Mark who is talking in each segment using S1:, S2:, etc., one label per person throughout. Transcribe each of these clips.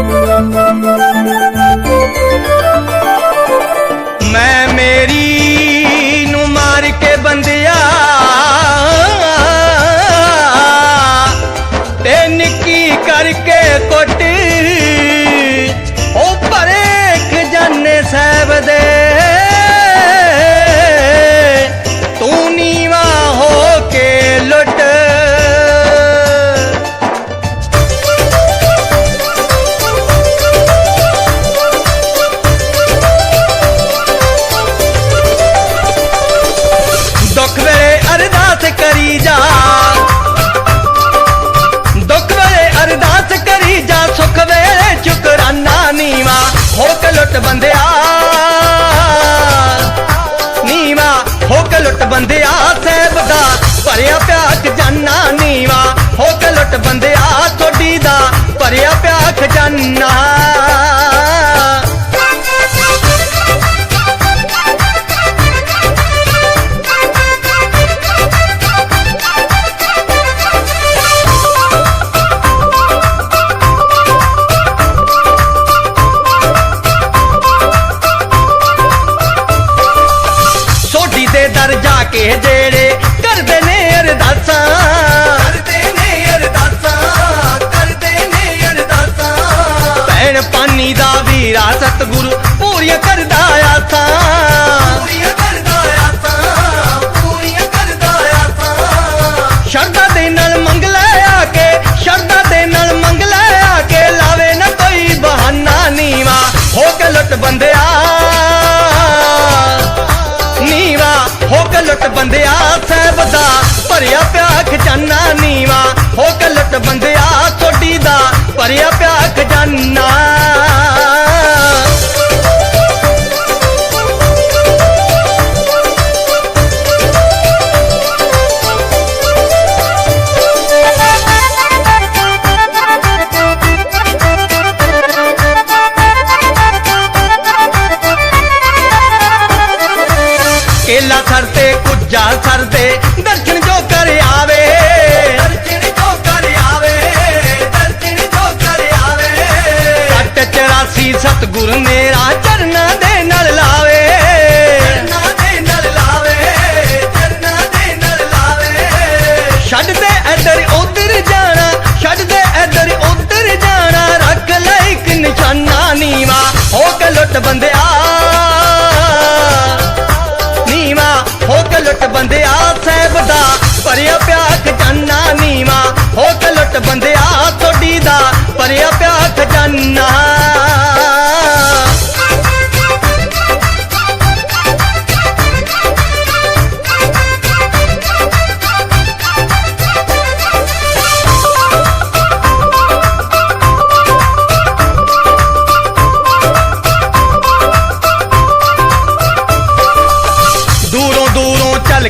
S1: 啊。ਹੋ ਕੇ ਜਿਹੜੇ ਕਰਦੇ ਨੇ ਅਰਦਾਸਾਂ। ਕਰਦੇ ਨੇ ਅਰਦਾਸਾਂ ਕਰਦੇ ਨੇ ਅਰਦਾਸਾਂ। ਭੈਣ ਪਾਨੀ ਦਾ ਵੀਰਾ ਸਤਿਗੁਰੂ ਪੂਰੀਆਂ ਕਰਦਾ ਆਸਾਂ। ਪੂਰੀਆਂ ਕਰਦਾ ਆਸਾਂ ਪੂਰੀਆਂ ਕਰਦਾ ਆਸਾਂ। ਸ਼ਰਧਾ ਦੇ ਨਾਲ ਮੰਗ ਲੈ ਆ ਕੇ ਸ਼ਰਧਾ ਦੇ ਨਾਲ ਮੰਗ ਲੈ ਆ ਕੇ ਲਾਵੇ ਨਾ ਕੋਈ ਬਹਾਨਾ ਨੀਵਾ। ਹੋ ਕੇ ਲੁੱਟ ਬੰਦਿਆ ਭਰਿਆ ਪਿਆ ਖਜ਼ਾਨਾ ਨੀਵਾ, ਹੋ ਗਲਤ ਬੰਦਿਆ ਥੋੜੀ ਦਾ, ਭਰਿਆ ਪਿਆ ਖਜ਼ਾਨਾ। ਕੇਲਾ ਸਰ ਤੇ ਸਰਦੇ ਦਰਸ਼ਨ ਸਤਗੁਰ ਮੇਰਾ ਚਰਨਾਂ ਦੇ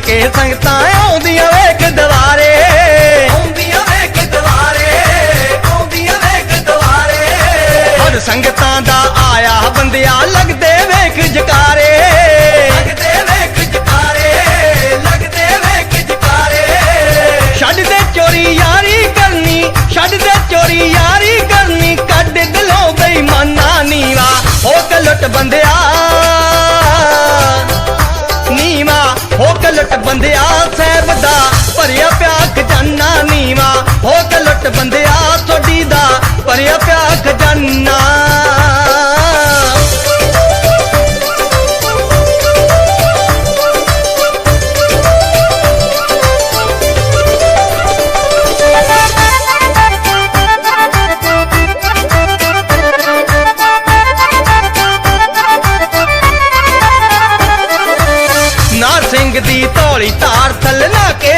S1: ਕੇ ਸੰਗਤਾਂ ਆਉਂਦੀਆਂ ਵੇਖ ਦਵਾਰੇ। ਆਉਂਦੀਆਂ ਵੇਖ ਦਵਾਰੇ ਆਉਂਦੀਆਂ ਵੇਖ ਦਵਾਰੇ। ਹਰ ਸੰਗਤਾਂ ਦਾ ਆਇਆ ਬੰਦਿਆ ਲੱਗਦੇ ਵੇਖ ਜਕਾਰੇ। ਲੱਗਦੇ ਵੇਖ ਜਕਾਰੇ ਲੱਗਦੇ ਵੇਖ ਜਕਾਰੇ। ਛੱਡ ਦੇ ਚੋਰੀ ਯਾਰੀ ਕਰਨੀ ਛੱਡ ਦੇ ਚੋਰੀ ਯਾਰੀ ਕਰਨੀ ਕੱਢ ਦਿਲੋਂ ਬੇਈਮਾਨਾ ਨੀਵਾ। ਹੋ ਕੇ ਲੁੱਟ ਬੰਦਿਆ। ਪਿਆ ਖਜ਼ਾਨਾ। ਨਾਰ ਦੀ ਧੌਲੀ ਧਾਰ ਥੱਲੇ ਲਾ ਕੇ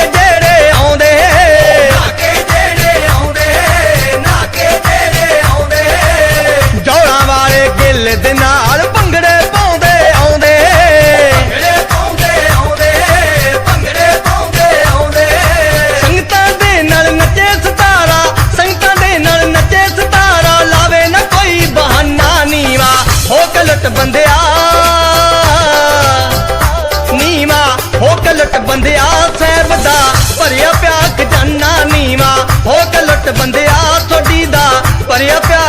S1: ਲੁੱਟ ਬੰਦਿਆ। ਨੀਵਾ, ਹੋ ਕੇ ਲੁੱਟ ਬੰਦਿਆ, ਸਹਿਬ ਦਾ ਭਰਿਆ ਪਿਆ ਖਜ਼ਾਨਾ ਨੀਵਾ। ਹੋ ਕੇ ਲੁੱਟ ਬੰਦਿਆ, ਤੁਹਾਡੀ ਦਾ ਭਰਿਆ ਪਿਆ